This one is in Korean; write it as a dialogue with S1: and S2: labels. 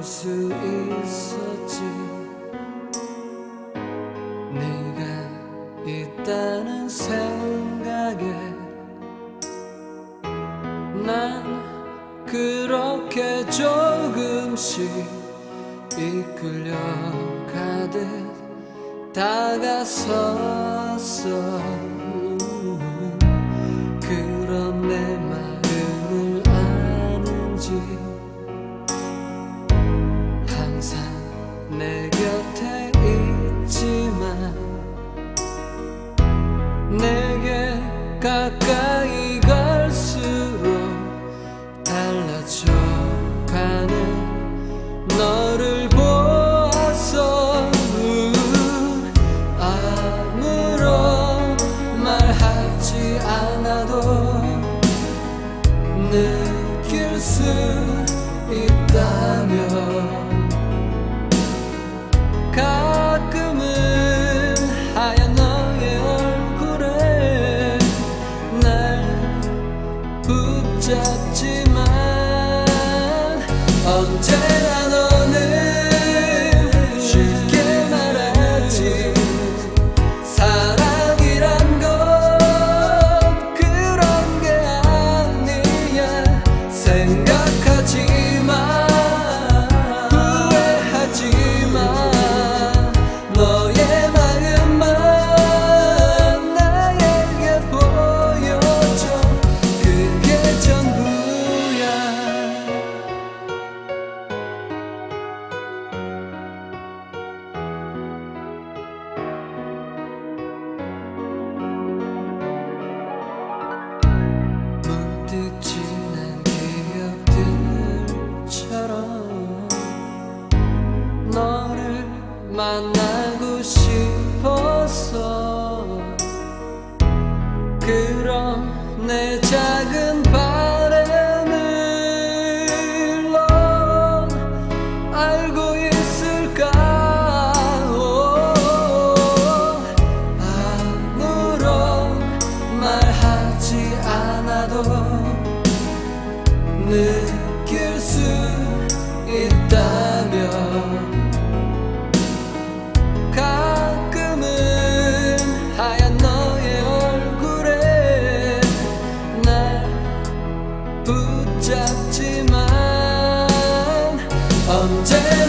S1: 볼수 있었지. 네가 있다는 생각에 난 그렇게 조금씩 이끌려 가듯 다가섰어 가까이 갈수록 달라져 가는 너를 보아서 아무런 말하지 않아도 느낄 수 있다면 붙잡지만 언제나 너 느낄 수 있다면 가끔은 하얀 너의 얼굴에 날 붙잡지만 언제